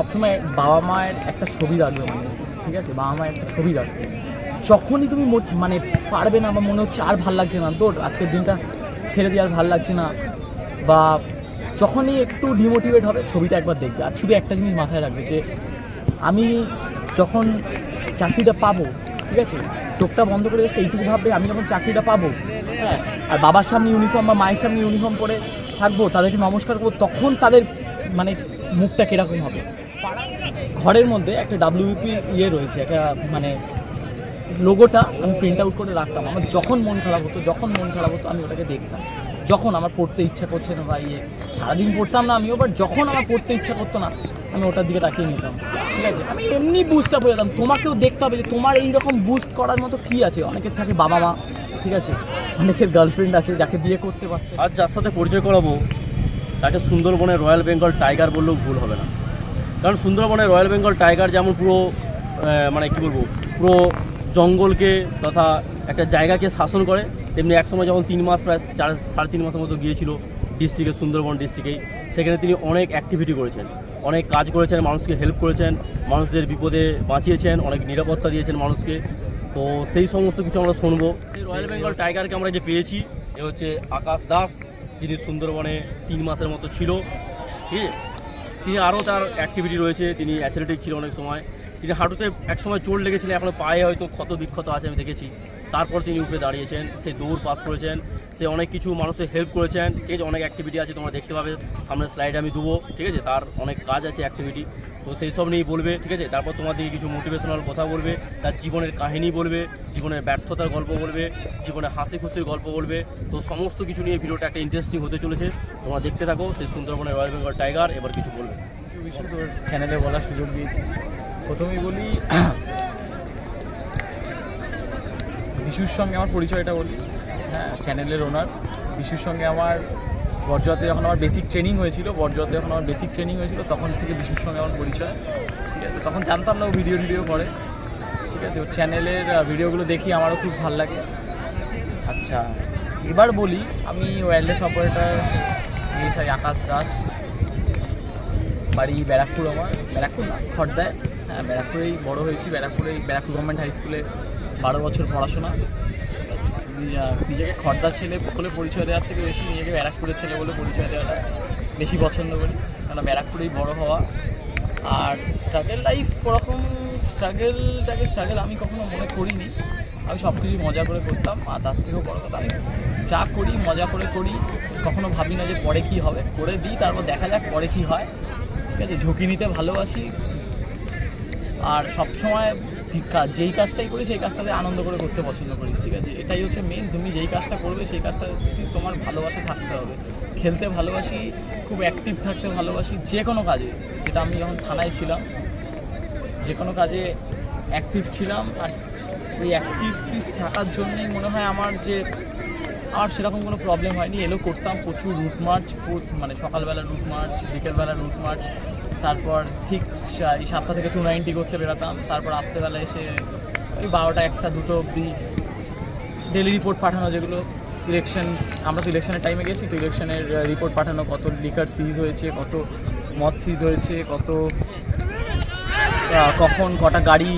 সবসময় বাবা মায়ের একটা ছবি রাখবে মানে ঠিক আছে? বাবা মায়ের একটা ছবি রাখবে। যখনই তুমি মানে পারবে না, আমার মনে হচ্ছে আর ভালো লাগছে না। তোর, আজকের দিনটা ছেড়ে দিয়ে আর ভালো লাগছে না। বা যখনই একটু ডিমোটিভেট হবে, ছবিটা একবার দেখবে। আর শুধু একটা জিনিস মাথায় রাখবে যে, আমি যখন চাকরিটা পাবো, ঠিক আছে? চোখটা বন্ধ করে এসে এইটুকু ভাববে, আমি যখন চাকরিটা পাবো হ্যাঁ আর বাবার সামনে ইউনিফর্ম বা মায়ের সামনে ইউনিফর্ম পরে থাকব, তাদেরকে নমস্কার করব, তখন তাদের মানে মুখটা কীরকম হবে? ঘরের মধ্যে একটা ডাব্লিউপি ইয়ে রয়েছে, একটা মানে লোগোটা আমি প্রিন্ট আউট করে রাখতাম। আমার যখন মন খারাপ হতো, যখন মন খারাপ হতো, আমি ওটাকে দেখতাম। যখন আমার পড়তে ইচ্ছা করছে না বা ইয়ে সারাদিন পড়তাম না আমিও বাট যখন আমার পড়তে ইচ্ছা করতো না, আমি ওটার দিকে তাকিয়ে নিতাম। ঠিক আছে? আমি এমনি বুস্ট আপ হয়ে যেতাম। তোমাকেও দেখতে হবে যে তোমার এই রকম বুস্ট করার মতো কি আছে? অনেকের থাকে বাবা মা, ঠিক আছে? অনেকের গার্লফ্রেন্ড আছে যাকে বিয়ে করতে পারছে। আর যার সাথে পরিচয় করাবো, তাকে সুন্দরবনের রয়্যাল বেঙ্গল টাইগার বললেও ভুল হবে না। কারণ সুন্দরবনে রয়্যাল বেঙ্গল টাইগার যেমন পুরো মানে কী বলব, পুরো জঙ্গলকে তথা একটা জায়গাকে শাসন করে, তেমনি একসময় যখন তিন মাস প্রায় চার, সাড়ে তিন মাসের মতো গিয়েছিল ডিস্ট্রিক্টে সুন্দরবন ডিস্ট্রিক্টেই, সেখানে তিনি অনেক অ্যাক্টিভিটি করেছেন। অনেক কাজ করেছেন, মানুষকে হেল্প করেছেন, মানুষদের বিপদে বাঁচিয়েছেন, অনেক নিরাপত্তা দিয়েছেন মানুষকে। তো সেই সমস্ত কিছু আমরা শুনব। সেই রয়্যাল বেঙ্গল টাইগারকে আমরা যে পেয়েছি, এ হচ্ছে আকাশ দাস, যিনি সুন্দরবনে তিন মাসের মতো ছিল। ঠিক আছে? তিনি আরও তার অ্যাক্টিভিটি রয়েছে, তিনি অ্যাথলেটিক ছিল অনেক সময়। তিনি হাঁটুতে একসময় চোট লেগেছিলেন এখনও পায়ে হয়তো ক্ষত বিক্ষত আছে আমি দেখেছি। তারপর তিনি উপরে দাঁড়িয়েছেন, সে দৌড় পাস করেছেন, সে অনেক কিছু মানুষের হেল্প করেছেন। ঠিক আছে, অনেক অ্যাক্টিভিটি আছে, তোমরা দেখতে পাবে সামনে স্লাইড আমি দেবো, ঠিক আছে? তার অনেক কাজ আছে অ্যাক্টিভিটি তো সেই সব নিয়েই বলবে, ঠিক আছে? তারপর তোমাদেরকে কিছু মোটিভেশনাল কথা বলবে, তার জীবনের কাহিনী বলবে, জীবনের ব্যর্থতার গল্প বলবে জীবনে হাসি খুশির গল্প বলবে। তো সমস্ত কিছু নিয়ে ভিডিওটা একটা ইন্টারেস্টিং হতে চলেছে। তোমরা দেখতে থাকো, সেই সুন্দরবনের রয়্যাল বেঙ্গল টাইগার এবার কিছু বলবে। চ্যানেলে বলার সুযোগ দিয়েছিস প্রথমেই বলি, বিশুর সঙ্গে আমার পরিচয়টা বলি। হ্যাঁ চ্যানেলের ওনার বিশুর সঙ্গে আমার বরজাতে যখন আমার বেসিক ট্রেনিং হয়েছিল বরজাতে যখন আমার বেসিক ট্রেনিং হয়েছিল, তখন থেকে বিশুর সঙ্গে আমার পরিচয়। ঠিক আছে? তখন জানতাম না ও ভিডিও ভিডিও করে। ঠিক আছে? ওর চ্যানেলের ভিডিওগুলো দেখি, আমারও খুব ভালো লাগে। আচ্ছা এবার বলি, আমি ওয়্যারলেস অপারেটর আকাশ দাস। বাড়ি ব্যারাকপুর আমার। ব্যারাকপুর না খড়দায় হ্যাঁ ব্যারাকপুরেই বড় হয়েছি। ব্যারাকপুরেই, ব্যারাকপুর গভর্নমেন্ট হাই স্কুলে বারো বছর পড়াশোনা। নিজেকে খড়দার ছেলে বলে পরিচয় দেওয়ার থেকে বেশি নিজেকে ব্যারাকপুরের ছেলে বলে পরিচয় দেওয়াটা বেশি পছন্দ করি। কারণ ব্যারাকপুরেই বড় হওয়া। আর স্ট্রাগল লাইফ ওরকম স্ট্রাগলটাকে স্ট্রাগল আমি কখনো মনে করিনি। আমি সব কিছুই মজা করে করতাম। আর তার থেকেও বড় কথা, আমি যা করি, মজা করে করি, কখনো ভাবি না যে পরে কী হবে। করে দিই, তারপর দেখা যাক পরে কী হয়। ঠিক আছে, ঝুঁকি নিতে ভালোবাসি। আর সবসময় যেই কাজটাই করি সেই কাজটাতে আনন্দ করে করতে পছন্দ করি, ঠিক আছে? এটাই হচ্ছে মেন তুমি যেই কাজটা করবে সেই কাজটা তোমার ভালোবাসা থাকতে হবে। খেলতে ভালোবাসি, খুব অ্যাক্টিভ থাকতে ভালোবাসি যে কোনো কাজে। যেটা আমি যখন থানায় ছিলাম যে কোনো কাজে অ্যাক্টিভ ছিলাম আর ওই অ্যাক্টিভ থাকার জন্যই মনে হয় আমার যে আর সেরকম কোনো প্রবলেম হয়নি। এলো করতাম প্রচুর রুট মার্চ মানে সকালবেলা রুট মার্চ, বিকেলবেলা রুট মার্চ। তারপর ঠিক সাতটা থেকে টু নাইনটি করতে বেরোতাম। তারপর রাত্রেবেলা এসে ওই বারোটা একটা দুটো অবধি ডেলি রিপোর্ট পাঠানো, যেগুলো ইলেকশন আমরা তো ইলেকশনের টাইমে গেছি, তো ইলেকশনের রিপোর্ট পাঠানো, কত লিকার সিজ হয়েছে, কত মদ সিজ হয়েছে, কত কখন কটা গাড়ি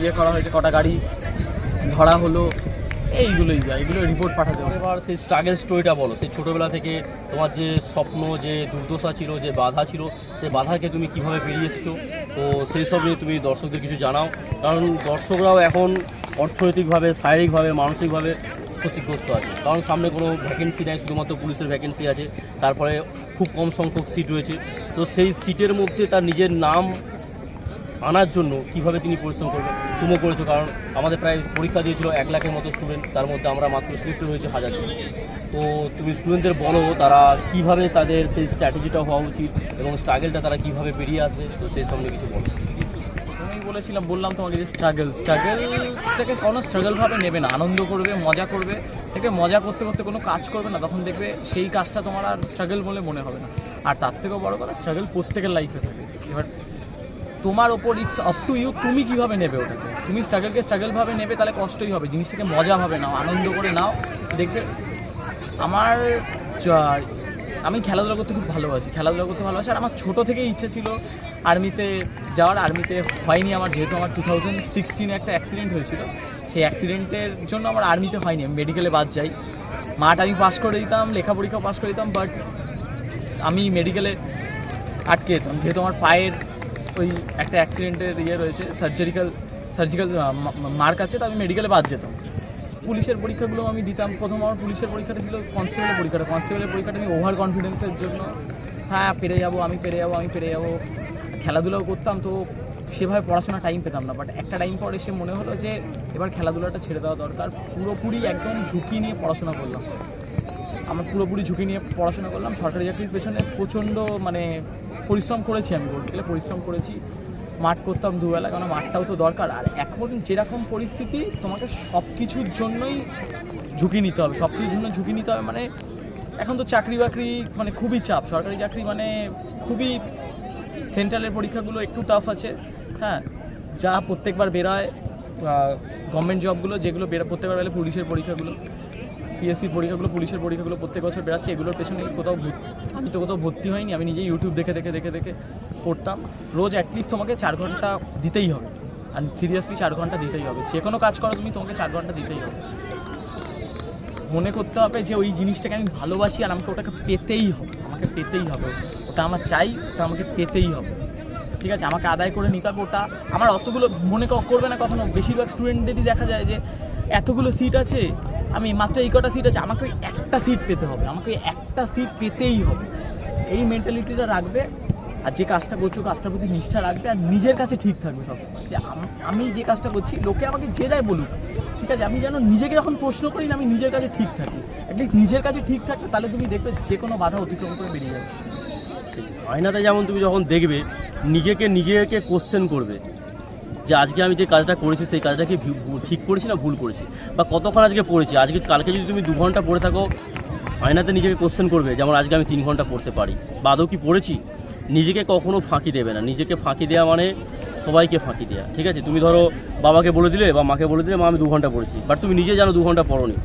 ইয়ে করা হয়েছে, কটা গাড়ি ধরা হলো এইগুলোই যা এগুলো রিপোর্ট পাঠাতে হবে। এবার সেই স্ট্রাগল স্টোরিটা বলো, সেই ছোটোবেলা থেকে তোমার যে স্বপ্ন, যে দুর্দশা ছিল, যে বাধা ছিল, সেই বাধাকে তুমি কীভাবে পেরিয়ে এসেছ? তো সেই সব নিয়ে তুমি দর্শকদের কিছু জানাও। কারণ দর্শকরাও এখন অর্থনৈতিকভাবে, শারীরিকভাবে, মানসিকভাবে ক্ষতিগ্রস্ত আছে। কারণ সামনে কোনো ভ্যাকেন্সি নেই, শুধুমাত্র পুলিশের ভ্যাকেন্সি আছে। তারপরে খুব কম সংখ্যক সিট রয়েছে। তো সেই সিটের মধ্যে তার নিজের নাম আনার জন্য কীভাবে তিনি পরিশ্রম করবেন? তুমিও করেছ, কারণ আমাদের প্রায় পরীক্ষা দিয়েছিল এক লাখের মতো স্টুডেন্ট তার মধ্যে আমরা মাত্র সিলেক্ট হয়েছে হাজার। তো তুমি স্টুডেন্টদের বলো, তারা কীভাবে তাদের সেই স্ট্র্যাটেজিটা হওয়া উচিত এবং স্ট্রাগেলটা তারা কীভাবে বেরিয়ে আসবে? তো সেই সঙ্গে কিছু বলো। বলেছিলাম, বললাম তোমাকে যে স্ট্রাগল স্ট্রাগলটাকে কোনো স্ট্রাগলভাবে নেবে না। আনন্দ করবে, মজা করবে দেখবে মজা করতে করতে কোনো কাজ করবে না, তখন দেখবে সেই কাজটা তোমার আর স্ট্রাগল বলে মনে হবে না। আর তার থেকেও বড় কথা স্ট্রাগল প্রত্যেকের লাইফে থাকে। এবার তোমার ওপর ইটস আপ টু ইউ তুমি কীভাবে নেবে ওটাকে? তুমি স্ট্রাগলকে স্ট্রাগলভাবে নেবে, তাহলে কষ্টই হবে, জিনিসটাকে মজা ভাবে নাও, আনন্দ করে নাও। দেখবে, আমার আমি খেলাধুলা করতে খুব ভালোবাসি, খেলাধুলা করতে ভালোবাসি, আর আমার ছোটো থেকেই ইচ্ছে ছিল আর্মিতে যাওয়ার আর্মিতে হয়নি আমার, যেহেতু আমার টু থাউজেন্ড সিক্সটিনে একটা অ্যাক্সিডেন্ট হয়েছিল, সেই অ্যাক্সিডেন্টের জন্য আমার আর্মিতে হয়নি, আমি মেডিকেলে বাদ যাই। মাঠ আমি পাস করে দিতাম, লেখা পরীক্ষা পাস করে দিতাম বাট আমি মেডিকেলে আটকে যেতাম, যেহেতু আমার পায়ের ওই একটা অ্যাক্সিডেন্টের ইয়ে রয়েছে সার্জারিক্যাল সার্জিক্যাল মার্ক আছে, তো আমি মেডিকেলে বাদ যেতাম। পুলিশের পরীক্ষাগুলো আমি দিতাম। প্রথম আমার পুলিশের পরীক্ষাটা ছিল কনস্টেবলের পরীক্ষাটা। কনস্টেবলের পরীক্ষাটা আমি ওভার কনফিডেন্সের জন্য হ্যাঁ পেরে যাব, আমি পেরে যাব, আমি পেরে যাব। খেলাধুলাও করতাম, তো সেভাবে পড়াশোনা টাইম পেতাম না। বাট একটা টাইম পর এসে মনে হলো যে, এবার খেলাধুলাটা ছেড়ে দেওয়া দরকার। পুরোপুরি একদম ঝুঁকি নিয়ে পড়াশোনা করলাম। আমার পুরোপুরি ঝুঁকি নিয়ে পড়াশোনা করলাম। সরকারি চাকরির পেছনে প্রচণ্ড মানে পরিশ্রম করেছি আমি বলতে গেলে, পরিশ্রম করেছি। মাঠ করতাম দুবেলা কারণ মাঠটাও তো দরকার। আর এখন যেরকম পরিস্থিতি, তোমাকে সব কিছুর জন্যই ঝুঁকি নিতে হবে। সব কিছুর জন্য ঝুঁকি নিতে হবে মানে এখন তো চাকরি বাকরি মানে খুবই চাপ। সরকারি চাকরি মানে খুবই সেন্ট্রালের পরীক্ষাগুলো একটু টাফ আছে। হ্যাঁ যা প্রত্যেকবার বেরোয় গভর্নমেন্ট জবগুলো যেগুলো বেরো, প্রত্যেকবার বেরোয় পুলিশের পরীক্ষাগুলো। পিএসসির পরীক্ষাগুলো, পুলিশের পরীক্ষাগুলো প্রত্যেক বছর বেড়াচ্ছে, এগুলোর পেছনে কোথাও আমি তো কোথাও ভর্তি হয়নি আমি নিজেই ইউটিউব দেখে দেখে দেখে দেখে পড়তাম। রোজ অ্যাটলিস্ট তোমাকে চার ঘণ্টা দিতেই হবে। আর সিরিয়াসলি চার ঘণ্টা দিতেই হবে। যে কোনো কাজ করো, তুমি তোমাকে চার ঘণ্টা দিতেই হবে। মনে করতে হবে যে ওই জিনিসটাকে আমি ভালোবাসি আর আমাকে ওটাকে পেতেই হবে। আমাকে পেতেই হবে। ওটা আমার চাই, ওটা আমাকে পেতেই হবে। ঠিক আছে? আমাকে আদায় করে নিতে হবে ওটা। আমার অতগুলো মনে করবে না কখনো? বেশিরভাগ স্টুডেন্টদেরই দেখা যায় যে এতগুলো সিট আছে আমি মাত্র এই কটা সিট আছে, আমাকে ওই একটা সিট পেতে হবে, আমাকে ওই একটা সিট পেতেই হবে। এই মেন্টালিটিটা রাখবে আর যে কাজটা করছ, কাজটার প্রতি নিষ্ঠা রাখবে আর নিজের কাছে ঠিক থাকবে সবসময়। যে আমি যে কাজটা করছি, লোকে আমাকে যে দেয় বলুক, ঠিক আছে, আমি যেন নিজেকে যখন প্রশ্ন করি না, আমি নিজের কাছে ঠিক থাকি। অ্যাটলিস্ট নিজের কাছে ঠিক থাকবে তাহলে তুমি দেখবে যে কোনো বাধা অতিক্রম করে বেরিয়ে যাচ্ছে আয়নাতে যেমন তুমি যখন দেখবে, নিজেকে নিজেকে কোশ্চেন করবে যে আজকে আমি যে কাজটা করেছি, সেই কাজটা কি ঠিক করেছি না ভুল করেছি? বা কতক্ষণ আজকে পড়েছি? আজকে, কালকে যদি তুমি দু ঘণ্টা পড়ে থাকো, আয়নাতে নিজেকে কোশ্চেন করবে যেমন আজকে আমি তিন ঘণ্টা পড়তে পারি। বা আদৌ কি পড়েছি? নিজেকে কখনো ফাঁকি দেবে না। নিজেকে ফাঁকি দেওয়া মানে সবাইকে ফাঁকি দেওয়া ঠিক আছে? তুমি ধরো, বাবাকে বলে দিলে বা মাকে বলে দিলে, মা, আমি দু ঘণ্টা পড়েছি। বাট তুমি নিজে জানো দু ঘণ্টা পড়োনি।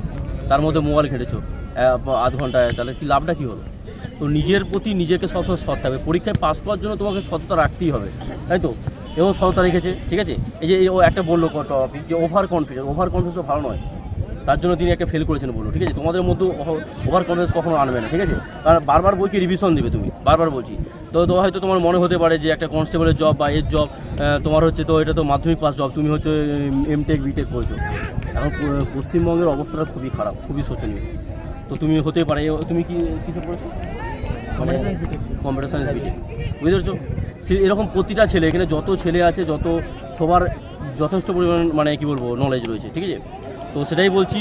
তার মধ্যে মোবাইল ঘেটেছো আধ ঘন্টায় তাহলে কি লাভটা কী হলো? তো নিজের প্রতি নিজেকে সবসময় সৎ থাকবে। পরীক্ষায় পাস করার জন্য তোমাকে সততা রাখতেই হবে, তাই তো? এও সততা রেখেছে ঠিক আছে? এই যে ও একটা বলল টপিক যে ওভার কনফিডেন্স ওভার কনফিডেন্স তো ভালো নয়। তার জন্য তিনি একটা ফেল করেছেন বলল ঠিক আছে? তোমাদের মধ্যে ওভার কনফিডেন্স কখনো আনবে না ঠিক আছে? কারণ বারবার বইকে রিভিশন দেবে তুমি বারবার বলছি। তো তো হয়তো তোমার মনে হতে পারে যে একটা কনস্টেবলের জব বা এর জব তোমার হচ্ছে তো এটা তো মাধ্যমিক পাস জব তুমি হচ্ছে এমটেক বিটেক করেছ। এখন পশ্চিমবঙ্গের অবস্থাটা খুবই খারাপ খুবই শোচনীয়। তো তুমি হতে পারে তুমি কি কিছু করেছ কম্পিউটার সায়েন্স বিটেক বুঝতে পারছ? সে এরকম প্রতিটা ছেলে, এখানে যত ছেলে আছে, যত সবার যথেষ্ট পরিমাণ মানে কি বলব নলেজ রয়েছে, ঠিক আছে? তো সেটাই বলছি,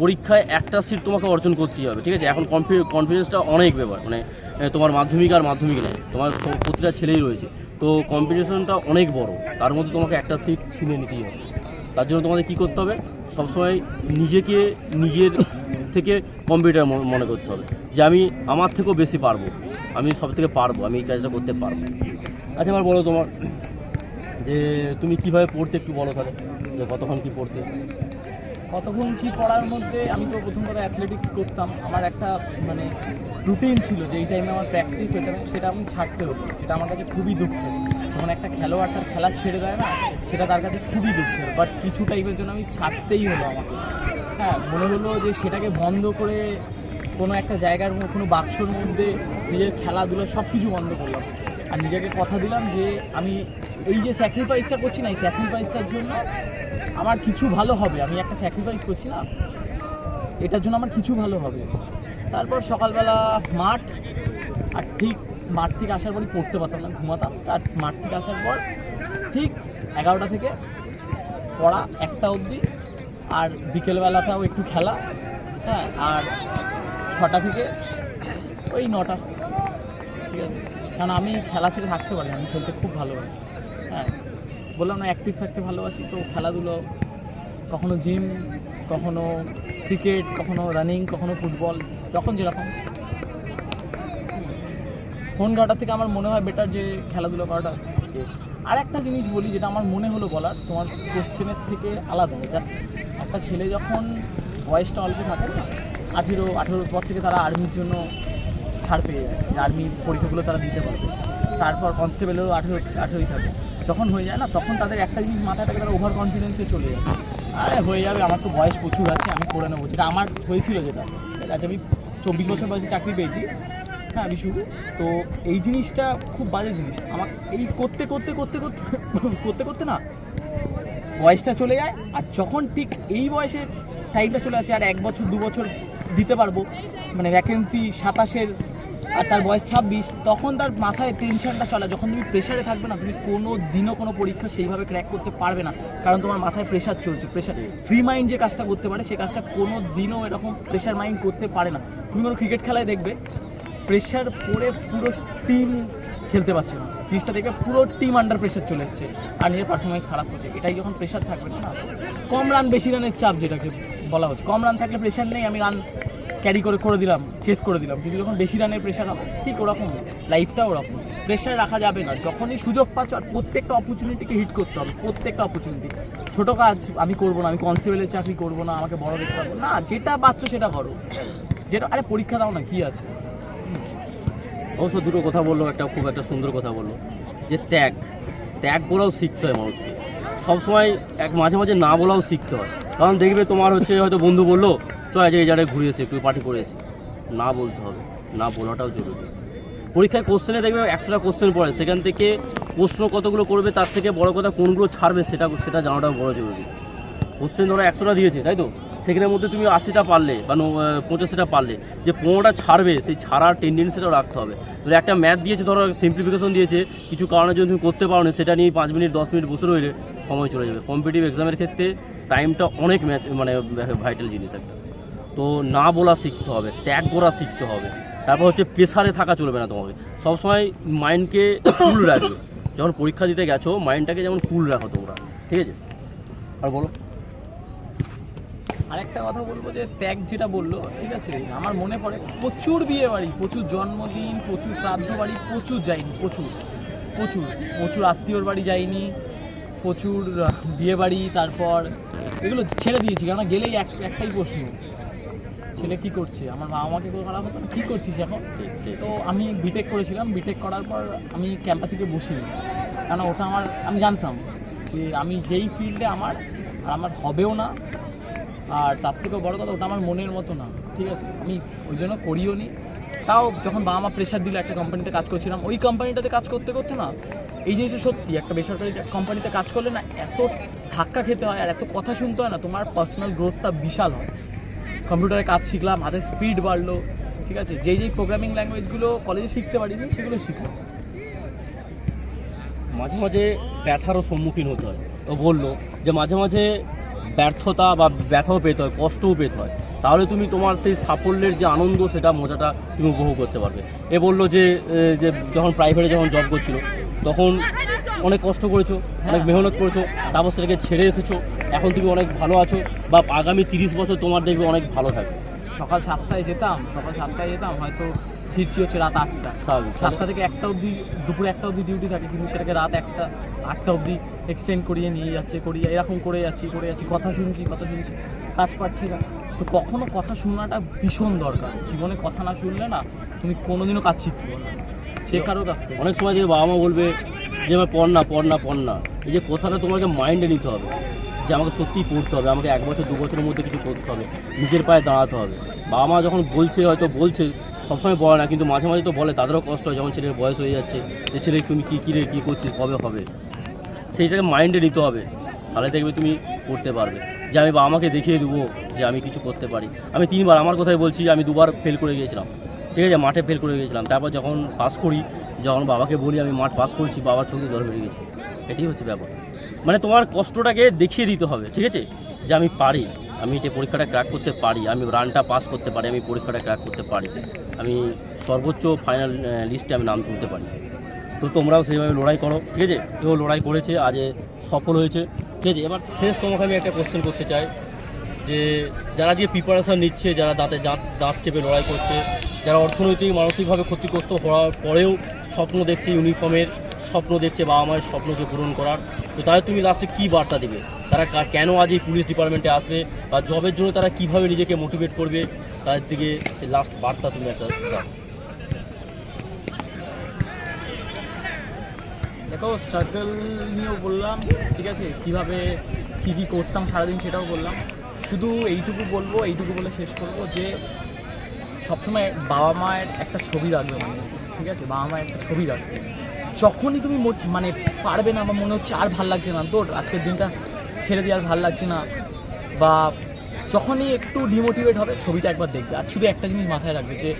পরীক্ষায় একটা সিট তোমাকে অর্জন করতেই হবে, ঠিক আছে? এখন কনফিডেন্সটা অনেক ব্যাপার মানে তোমার মাধ্যমিক আর মাধ্যমিক নয়, তোমার প্রতিটা ছেলেই রয়েছে। তো কম্পিটিশনটা অনেক বড়, তার মধ্যে তোমাকে একটা সিট ছিনে নিতেই হবে। তার জন্য তোমাদের কী করতে হবে? সবসময় নিজেকে নিজের থেকে কম্পিউটার মনে করতে হবে। যে আমি আমার থেকেও বেশি পারব। আমি সব থেকে পারব, আমি এই কাজটা করতে পারব। আচ্ছা আমার বলো তোমার, যে তুমি কীভাবে পড়তে একটু বলো তাহলে। যে কতক্ষণ কী পড়তে? কতক্ষণ কি পড়ার মধ্যে আমি তো প্রথম কথা অ্যাথলেটিক্স করতাম। আমার একটা মানে রুটিন ছিল যে এই টাইমে আমার প্র্যাকটিস এটা সেটা আমি ছাড়তে হতো সেটা আমার কাছে খুবই দুঃখের। যখন একটা খেলোয়াড় তার খেলা ছেড়ে দেয় না, সেটা তার কাছে খুবই দুঃখের বাট কিছু টাইমের জন্য আমি ছাড়তেই হলো আমাকে। হ্যাঁ মনে হলো যে সেটাকে বন্ধ করে কোনো একটা জায়গার কোনো বাক্সর মধ্যে নিজের খেলাধুলা সব কিছু বন্ধ করলাম। আর নিজেকে কথা দিলাম যে আমি এই যে স্যাক্রিফাইসটা করছি না, এই স্যাক্রিফাইসটার জন্য আমার কিছু ভালো হবে। আমি একটা স্যাক্রিফাইস করছি না এটার জন্য আমার কিছু ভালো হবে। তারপর সকালবেলা মাঠ, আর ঠিক মাঠ থেকে আসার পরই পড়তে পারতাম না, ঘুমাতাম। তার মাঠ থেকে আসার পর ঠিক এগারোটা থেকে পড়া একটা অবধি, আর বিকেলবেলাটাও একটু খেলা হ্যাঁ আর ছটা থেকে ওই নটা, ঠিক আছে। কারণ আমি খেলা ছেড়ে থাকতে পারি আমি খেলতে খুব ভালোবাসি হ্যাঁ। বললাম না অ্যাক্টিভ থাকতে ভালোবাসি, তো খেলাধুলো, কখনো জিম কখনো ক্রিকেট কখনো রানিং কখনো ফুটবল যখন যেরকম। ফোন ঘাটা থেকে আমার মনে হয় বেটার যে খেলাধুলো করাটা? আর একটা জিনিস বলি, যেটা আমার মনে হলো বলার, তোমার কোশ্চেনের থেকে আলাদা। এটা একটা ছেলে যখন বয়সটা অল্প থাকে না, আঠেরো, আঠেরোর পর থেকে তারা আর্মির জন্য ছাড় পেয়ে যায়। যে আর্মি পরীক্ষাগুলো তারা দিতে পারবে। তারপর কনস্টেবলেরও আঠেরো, আঠেরোই থাকে। যখন হয়ে যায় না, তখন তাদের একটা জিনিস মাথায় থাকে, তারা ওভার কনফিডেন্সে চলে যায়। আরে, হয়ে যাবে, আমার তো বয়স প্রচুর আছে, আমি করে নেব। যেটা আমার হয়েছিল যেটা। আছে, আমি চব্বিশ বছর বয়সে চাকরি পেয়েছি। হ্যাঁ বিশু তো এই জিনিসটা খুব বাজে জিনিস। আমার এই করতে করতে করতে করতে করতে করতে না, বয়সটা চলে যায়, আর যখন ঠিক এই বয়সে টাইমটা চলে আসে, আর এক বছর, দু বছর দিতে পারব মানে ভ্যাকেন্সি সাতাশের, আর তার বয়স ছাব্বিশ, তখন তার মাথায় টেনশনটা চলে। যখন তুমি প্রেশারে থাকবে না, তুমি কোনো দিনও কোনো পরীক্ষা সেইভাবে ক্র্যাক করতে পারবে না। কারণ তোমার মাথায় প্রেশার চলছে প্রেশার ফ্রি মাইন্ড যে কাজটা করতে পারে সেই কাজটা কোনো দিনও এরকম প্রেশার মাইন্ড করতে পারে না। তুমি কোনো ক্রিকেট খেলায় দেখবে প্রেশার পড়ে পুরো টিম খেলতে পারছে না। জিনিসটা দেখে পুরো টিম আন্ডার প্রেশার চলে যাচ্ছে আর নিজের পারফরমেন্স খারাপ হচ্ছে। এটাই যখন প্রেশার থাকবে না, কম রান বেশি রানের চাপ যেটাকে বলা হচ্ছে। কম রান থাকলে প্রেশার নেই, আমি রান ক্যারি করে করে দিলাম চেস করে দিলাম। কিন্তু যখন বেশি রানের প্রেশার হবে, ঠিক ওরকম লাইফটা ওরকম। প্রেশার রাখা যাবে না। যখনই সুযোগ পাচ্ছ, আর প্রত্যেকটা অপরচুনিটিকে হিট করতে হবে, প্রত্যেকটা অপরচুনিটি ছোটো কাজ আমি করব না, আমি কনস্টেবলের চাকরি করব না, আমাকে বড় দেখতে পারব না, যেটা পাচ্ছ সেটা করো। যেটা আরে, পরীক্ষা দাও না, কী আছে? অবশ্য দুটো কথা বলল, একটা খুব একটা সুন্দর কথা বলল, যে ত্যাগ। ত্যাগ বলাও শিখতে হয় মানুষকে। সবসময় এক মাঝে মাঝে না বলাও শিখতে হয়। কারণ দেখবে তোমার হচ্ছে হয়তো বন্ধু বলল, চল আজকে এই জায়গায় ঘুরে এসে, একটু পার্টি করে এসে। না বলতে হবে। না বলাটাও জরুরি। পরীক্ষায় কোশ্চেনে দেখবে একশোটা কোশ্চেন পড়ে। সেখান থেকে প্রশ্ন কতগুলো করবে, তার থেকে বড় কথা কোনগুলো ছাড়বে, সেটা সেটা জানাটাও বড় জরুরি। কোশ্চেন ধরো একশোটা দিয়েছে, তাই তো? সেখানের মধ্যে তুমি আশিটা পারলে বা পঁচাশিটা পারলে, যে পনেরোটা ছাড়বে, সেই ছাড়ার টেন্ডেন্সিটাও রাখতে হবে। যদি একটা ম্যাথ দিয়েছে, ধরো সিম্পলিফিকেশন দিয়েছে, কিছু কারণে যদি তুমি করতে পারো না সেটা নিয়ে পাঁচ মিনিট, দশ মিনিট বসে রইলে সময় চলে যাবে। কম্পিটিভ এক্সামের ক্ষেত্রে টাইমটা অনেক ম্যাচ মানে ভাইটাল জিনিস একটা। তো না বলা শিখতে হবে, ত্যাগ করা শিখতে হবে। তারপর হচ্ছে প্রেসারে থাকা চলবে না তোমাকে। সবসময় মাইন্ডকে কুল রাখবে। যখন পরীক্ষা দিতে গেছো মাইন্ডটাকে যেমন কুল রাখো তোমরা। ঠিক আছে? আর বলো। আরেকটা কথা বলব যে ত্যাগ যেটা বলল, ঠিক আছে, আমার মনে পড়ে, প্রচুর বিয়ে বাড়ি, প্রচুর জন্মদিন, প্রচুর শ্রাদ্ধ বাড়ি, প্রচুর যাইনি, প্রচুর প্রচুর প্রচুর আত্মীয়র বাড়ি যাইনি, প্রচুর বিয়ে বাড়ি, তারপর এগুলো ছেড়ে দিয়েছি, কেননা গেলেই এক, একটাই প্রশ্ন, ছেলে কি করছে? আমার মা আমাকে খারাপ হতো কী করছিস এখন? তো আমি বিটেক করেছিলাম বিটেক করার পর আমি ক্যাম্পাসিকে বসিনি কেন ওটা আমার, আমি জানতাম যে আমি যেই ফিল্ডে আমার, আর আমার হবেও না আর তার থেকেও বড় কথা, ওটা আমার মনের মতো না, ঠিক আছে? আমি ওই জন্য করিও নি। তাও যখন বাবা মা প্রেশার দিল একটা কোম্পানিতে কাজ করছিলাম, ওই কোম্পানিটাতে কাজ করতে করতে না, এই জিনিসটা সত্যি, একটা বেসরকারি কোম্পানিতে কাজ করলে না, এত ধাক্কা খেতে হয় আর এত কথা শুনতে হয় না, তোমার পার্সোনাল গ্রোথটা বিশাল হয়। কম্পিউটারে কাজ শিখলাম, হাতে স্পিড বাড়লো, ঠিক আছে? যেই যেই প্রোগ্রামিং ল্যাঙ্গুয়েজগুলো কলেজে শিখতে পারিনি, সেগুলো শিখলাম। মাঝে মাঝে ব্যথারও সম্মুখীন হতে হয়। ও বলল যে মাঝে মাঝে ব্যর্থতা বা ব্যথাও পেতে হয়, কষ্টও পেতে হয়। তাহলে তুমি তোমার সেই সাফল্যের যে আনন্দ, সেটা মজাটা তুমি উপভোগ করতে পারবে। এ বলল যে যে যখন প্রাইভেটে যখন জব করছিল, তখন অনেক কষ্ট করেছ, অনেক মেহনত করেছ, তারপর সেটাকে ছেড়ে এসেছ। এখন তুমি অনেক ভালো আছো বা আগামী তিরিশ বছর তোমার দেখবে অনেক ভালো থাকবে। সকাল সাতটায় যেতাম, সকাল সাতটায় যেতাম, হয়তো ফিরছি হচ্ছে রাত আটটা। সাতটা থেকে একটা অবধি দুপুরে একটা অবধি ডিউটি থাকে কিন্তু সেটাকে রাত একটা আটটা অবধি এক্সটেন্ড করিয়ে নিয়ে যাচ্ছে করিয়ে এরকম করে যাচ্ছি করে যাচ্ছি কথা শুনছি কথা শুনছি কাজ পাচ্ছি না। তো কখনো কথা শোনাটা ভীষণ দরকার। জীবনে কথা না শুনলে না তুমি কোনোদিনও কাজ শিখতে পারবে না। সে কারও কাছ থেকে। অনেক সময় যে বাবা মা বলবে যে আমার পড় না পড় না পড় না। এই যে কথাটা তোমাকে মাইন্ডে নিতে হবে যে আমাকে সত্যিই পড়তে হবে আমাকে এক বছর দু বছরের মধ্যে কিছু করতে হবে নিজের পায়ে দাঁড়াতে হবে। বাবা মা যখন বলছে হয়তো বলছে সবসময় বলে না, কিন্তু মাঝে মাঝে তো বলে, তাদেরও কষ্ট হয় ছেলের বয়স হয়ে যাচ্ছে, যে ছেলে তুমি কী কী রে, কী করছিস, কবে হবে? সেইটাকে মাইন্ডে নিতে হবে, তাহলে দেখবে তুমি করতে পারবে। যে আমি বাবা মাকে দেখিয়ে দেবো যে আমি কিছু করতে পারি। আমি তিনবার আমার কথাই বলছি, আমি দুবার ফেল করে গিয়েছিলাম। ঠিক আছে, মাঠে ফেল করে গিয়েছিলাম। তারপর যখন পাস করি, যখন বাবাকে বলি, আমি মাঠ পাস করছি, বাবার চোখে জল বেরিয়ে গেছে। এটাই হচ্ছে ব্যাপার। মানে তোমার কষ্টটাকে দেখিয়ে দিতে হবে, ঠিক আছে? যে আমি পারি। আমি এটা পরীক্ষাটা ক্র্যাক করতে পারি, আমি রানটা পাস করতে পারি, আমি পরীক্ষাটা ক্র্যাক করতে পারি, আমি সর্বোচ্চ ফাইনাল লিস্টে আমি নাম তুলতে পারি। তো তোমরাও সেইভাবে লড়াই করো, ঠিক আছে? কেউ লড়াই করেছে, আজ সফল হয়েছে, ঠিক আছে? এবার শেষ তোমাকে আমি একটা কোশ্চেন করতে চাই, যে যারা যে প্রিপারেশান নিচ্ছে, যারা দাঁতে দাঁত দাঁত চেপে লড়াই করছে, যারা অর্থনৈতিক, মানসিকভাবে ক্ষতিগ্রস্ত হওয়ার পরেও স্বপ্ন দেখছে ইউনিফর্মের স্বপ্ন দেখছে বাবা মায়ের স্বপ্নকে পূরণ করার, তো তাহলে তুমি লাস্টে কী বার্তা দিবে? তারা কেন আজ এই পুলিশ ডিপার্টমেন্টে আসবে? বা জবের জন্য তারা কীভাবে নিজেকে মোটিভেট করবে? তাদের দিকে সে লাস্ট বার্তা তুমি একটা দাও। দেখো স্ট্রাগল নিয়েও বললাম, ঠিক আছে? কীভাবে, কী কী করতাম সারাদিন সেটাও বললাম। শুধু এইটুকু বলব, এইটুকু বলে শেষ করব যে, সবসময় বাবা মায়ের একটা ছবি রাখবে মানে ঠিক আছে? বাবা মায়ের একটা ছবি রাখবে। যখনই তুমি মানে পারবে না বা মনে হচ্ছে আর ভালো লাগছে না, তোর আজকের দিনটা ছেড়ে দিয়ে আর ভালো লাগছে না। বা যখনই একটু ডিমোটিভেট হবে, ছবিটা একবার দেখবে। আর শুধু একটা জিনিস মাথায় রাখবে যে,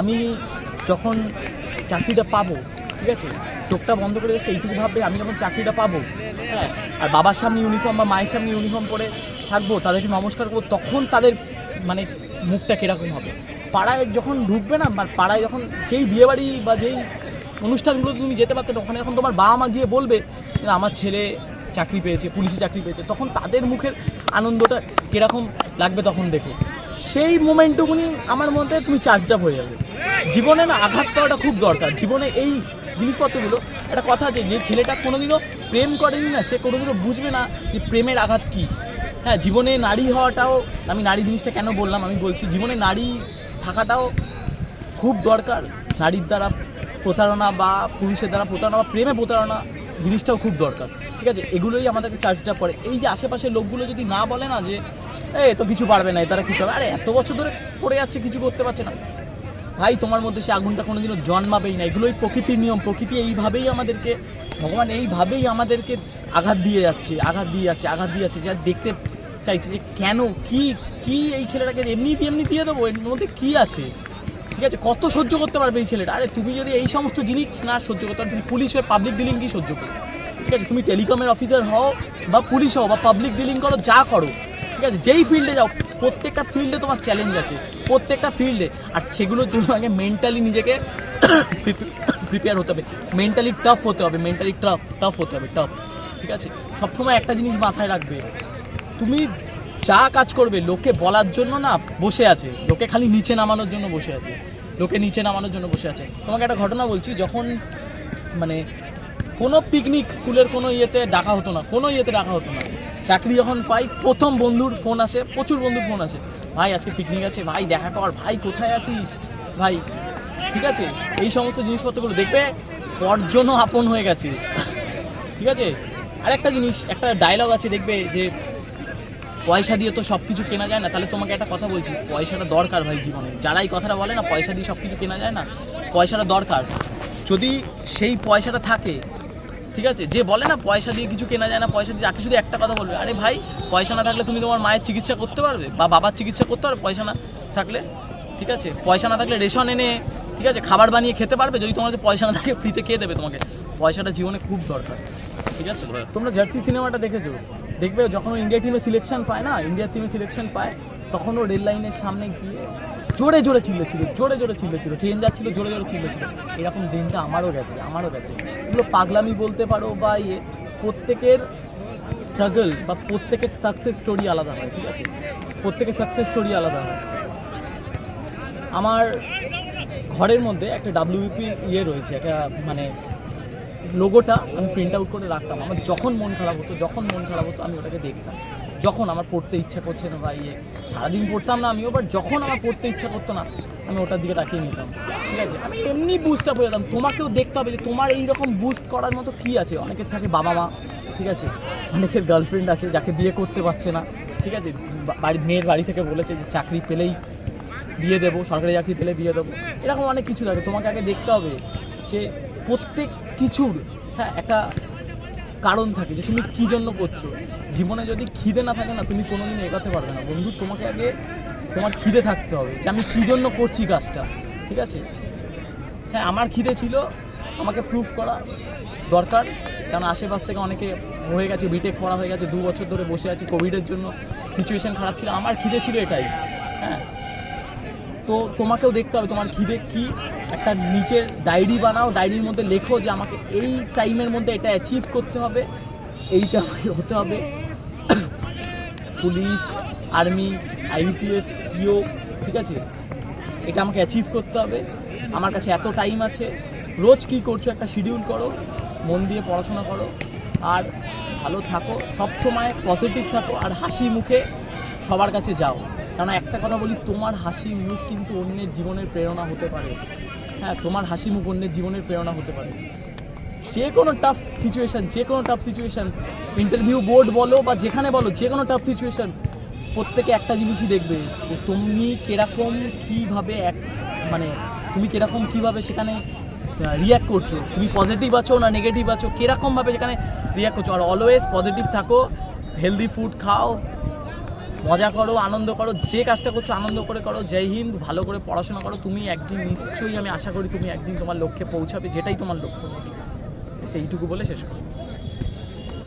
আমি যখন চাকরিটা পাবো, ঠিক আছে? চোখটা বন্ধ করে এসে এইটুকু ভাববে, আমি যখন চাকরিটা পাবো হ্যাঁ? আর বাবার সামনে ইউনিফর্ম বা মায়ের সামনে ইউনিফর্ম পরে থাকব, তাদেরকে নমস্কার করব, তখন তাদের মানে মুখটা কীরকম হবে? পাড়ায় যখন ঢুকবে না, বা পাড়ায় যখন যেই বিয়েবাড়ি বা যেই অনুষ্ঠানগুলোতে তুমি যেতে পারতে ওখানে যখন তোমার বাবা মা গিয়ে বলবে আমার ছেলে চাকরি পেয়েছে, পুলিশে চাকরি পেয়েছে, তখন তাদের মুখের আনন্দটা কীরকম লাগবে তখন দেখে। সেই মোমেন্টটুকুনি আমার মধ্যে তুমি চার্জটা হয়ে যাবে। জীবনে না আঘাত পাওয়াটা খুব দরকার। জীবনে এই জিনিসপত্রগুলো, একটা কথা আছে যে ছেলেটা কোনোদিনও প্রেম করেনি না, সে কোনোদিনও বুঝবে না যে প্রেমের আঘাত কী। হ্যাঁ জীবনে নারী হওয়াটাও, আমি নারী জিনিসটা কেন বললাম, আমি বলছি জীবনে নারী থাকাটাও খুব দরকার। নারীর দ্বারা প্রতারণা বা পুরুষের দ্বারা প্রতারণা বা প্রেমে প্রতারণা জিনিসটাও খুব দরকার। ঠিক আছে? এগুলোই আমাদেরকে চার্জটা পড়ে। এই যে আশেপাশের লোকগুলো যদি না বলে না যে এ তো কিছু পারবে না, তারা কিছু হবে আরে, এত বছর ধরে পড়ে যাচ্ছে, কিছু করতে পারছে না। ভাই, তোমার মধ্যে সে আগুনটা কোনোদিনও জন্মাবেই না। এগুলোই প্রকৃতির নিয়ম। প্রকৃতি এইভাবেই আমাদেরকে, ভগবান এইভাবেই আমাদেরকে আঘাত দিয়ে যাচ্ছে, আঘাত দিয়ে যাচ্ছে, আঘাত দিয়ে যাচ্ছে। যা দেখতে চাইছে যে, কেন? কি কি এই ছেলেটাকে এমনি এমনি দিয়ে দেবো? এর মধ্যে কী আছে? ঠিক আছে? কত সহ্য করতে পারবে এই ছেলেটা? আরে তুমি যদি এই সমস্ত জিনিস না সহ্য করতে পারো, তুমি পুলিশ হয়ে পাবলিক ডিলিং কি সহ্য করো ঠিক আছে? তুমি টেলিকমের অফিসার হও বা পুলিশ হও বা পাবলিক ডিলিং করো, যা করো, ঠিক আছে? যেই ফিল্ডে যাও, প্রত্যেকটা ফিল্ডে তোমার চ্যালেঞ্জ আছে, প্রত্যেকটা ফিল্ডে আর সেগুলোর জন্য আগে মেন্টালি নিজেকে প্রিপেয়ার হতে হবে। মেন্টালি টাফ হতে হবে মেন্টালি টাফ টাফ হতে হবে টাফ ঠিক আছে? সবসময় একটা জিনিস মাথায় রাখবে। তুমি যা কাজ করবে, লোকে বলার জন্য না বসে আছে। লোকে খালি নিচে নামানোর জন্য বসে আছে। লোকে নিচে নামানোর জন্য বসে আছে। তোমাকে একটা ঘটনা বলছি, যখন মানে কোনো পিকনিক স্কুলের কোনো ইয়েতে ডাকা হতো না, কোনো ইয়েতে ডাকা হতো না। চাকরি যখন পাই, প্রথম বন্ধুর ফোন আসে, প্রচুর বন্ধুর ফোন আসে। ভাই, আজকে পিকনিক আছে, ভাই, দেখা কর, ভাই, কোথায় আছিস? ভাই, ঠিক আছে? এই সমস্ত জিনিসপত্রগুলো দেখবে পরজনও আপন হয়ে গেছে। ঠিক আছে? আর একটা জিনিস, একটা ডায়লগ আছে, দেখবে যে পয়সা দিয়ে তো সব কিছু কেনা যায় না, তাহলে তোমাকে একটা কথা বলছি, পয়সাটা দরকার ভাই জীবনে। যারা এই কথাটা বলে না, পয়সা দিয়ে সব কিছু কেনা যায় না, পয়সাটা দরকার। যদি সেই পয়সাটা থাকে, ঠিক আছে, যে বলে না পয়সা দিয়ে কিছু কেনা যায় না, পয়সা দিয়ে তাকে শুধু একটা কথা বলবে, আরে ভাই, পয়সা না থাকলে তুমি তোমার মায়ের চিকিৎসা করতে পারবে, বা বাবার চিকিৎসা করতে পারবে, পয়সা না থাকলে, ঠিক আছে? পয়সা না থাকলে রেশন এনে, ঠিক আছে, খাবার বানিয়ে খেতে পারবে, যদি তোমার পয়সা না থাকে ফ্রিতে খেয়ে দেবে তোমাকে। পয়সাটা জীবনে খুব দরকার, ঠিক আছে? তোমরা জার্সি সিনেমাটা দেখেছ? দেখবে যখন ইন্ডিয়া টিমে সিলেকশন পায় না ইন্ডিয়া টিমে সিলেকশন পায়, তখন ও রেল লাইনের সামনে গিয়ে জোরে জোরে চিল্লেছিল, জোরে জোরে চিল্লেছিল ট্রেন যাচ্ছিল, জোরে জোরে চিল্লেছিল। এরকম দিনটা আমারও গেছে আমারও গেছে। এগুলো পাগলামি বলতে পারো বা ইয়ে প্রত্যেকের স্ট্রাগল বা প্রত্যেকের সাকসেস স্টোরি আলাদা হয়, ঠিক আছে? প্রত্যেকের সাকসেস স্টোরি আলাদা হয়। আমার ঘরের মধ্যে একটা ডাব্লিউপি ইয়ে রয়েছে, একটা মানে লোগোটা আমি প্রিন্ট আউট করে রাখতাম। আমার যখন মন খারাপ হতো, যখন মন খারাপ হতো, আমি ওটাকে দেখতাম। যখন আমার পড়তে ইচ্ছা করছে না বা ইয়ে সারাদিন পড়তাম না আমিও বাট যখন আমার পড়তে ইচ্ছা করতো না, আমি ওটার দিকে তাকিয়ে নিতাম। ঠিক আছে? আমি এমনি বুস্ট আপ হয়ে যেতাম। তোমাকেও দেখতে হবে যে তোমার এই রকম বুস্ট করার মতো কী আছে? অনেকের থাকে বাবা মা, ঠিক আছে? অনেকের গার্লফ্রেন্ড আছে যাকে বিয়ে করতে পারছে না, ঠিক আছে? বা- বাড়ি মেয়ের বাড়ি থেকে বলেছে যে চাকরি পেলেই বিয়ে দেবো, সরকারি চাকরি পেলে বিয়ে দেবো। এরকম অনেক কিছু থাকে। তোমাকে আগে দেখতে হবে যে প্রত্যেক কিছুর হ্যাঁ একটা কারণ থাকে যে তুমি কী জন্য করছ। জীবনে যদি খিদে না থাকে না, তুমি কোনোদিন এগোতে পারবে না। বন্ধু, তোমাকে আগে তোমার খিদে থাকতে হবে যে আমি কী জন্য করছি কাজটা, ঠিক আছে? হ্যাঁ আমার খিদে ছিল, আমাকে প্রুফ করা দরকার, কারণ আশেপাশ থেকে অনেকে হয়ে গেছে বিটেক পড়া হয়ে গেছে, দু বছর ধরে বসে আছি কোভিডের জন্য সিচুয়েশন খারাপ ছিল। আমার খিদে ছিল এটাই হ্যাঁ। তো তোমাকেও দেখতে হবে তোমার খিদে কি একটা নিচের ডায়েরি বানাও ডায়েরির মধ্যে লেখো যে আমাকে এই টাইমের মধ্যে এটা অ্যাচিভ করতে হবে, এইটা হতে হবে। পুলিশ আর্মি আইপিএস পিও ঠিক আছে? এটা আমাকে অ্যাচিভ করতে হবে। আমার কাছে এত টাইম আছে। রোজ কি করছ একটা শিডিউল করো, মন দিয়ে পড়াশোনা করো, আর ভালো থাকো সবসময় পজিটিভ থাকো আর হাসি মুখে সবার কাছে যাও। কারণ একটা কথা বলি, তোমার হাসি মুখ কিন্তু অন্যের জীবনের প্রেরণা হতে পারে। হ্যাঁ তোমার হাসি মুখ জীবনের প্রেরণা হতে পারে। যে কোনো টাফ সিচুয়েশান যে কোনো টাফ সিচুয়েশান ইন্টারভিউ বোর্ড বলো বা যেখানে বলো, যে কোনো টাফ সিচুয়েশান প্রত্যেকে একটা জিনিসই দেখবে যে তুমি কীরকম কীভাবে এক মানে তুমি কীরকম কীভাবে সেখানে রিয়াক্ট করছ। তুমি পজিটিভ আছো না নেগেটিভ আছো? কীরকমভাবে সেখানে রিয়াক্ট করছ? আর অলওয়েজ পজিটিভ থাকো হেলদি ফুড খাও মজা করো, আনন্দ করো, যে কাজটা করছ আনন্দ করে করো, জয় হিন্দ, ভালো করে পড়াশোনা করো, তুমি একদিন নিশ্চয়ই আমি আশা করি তুমি একদিন তোমার লক্ষ্যে পৌঁছাবে, যেটাই তোমার লক্ষ্য সেইটুকু বলে শেষ করো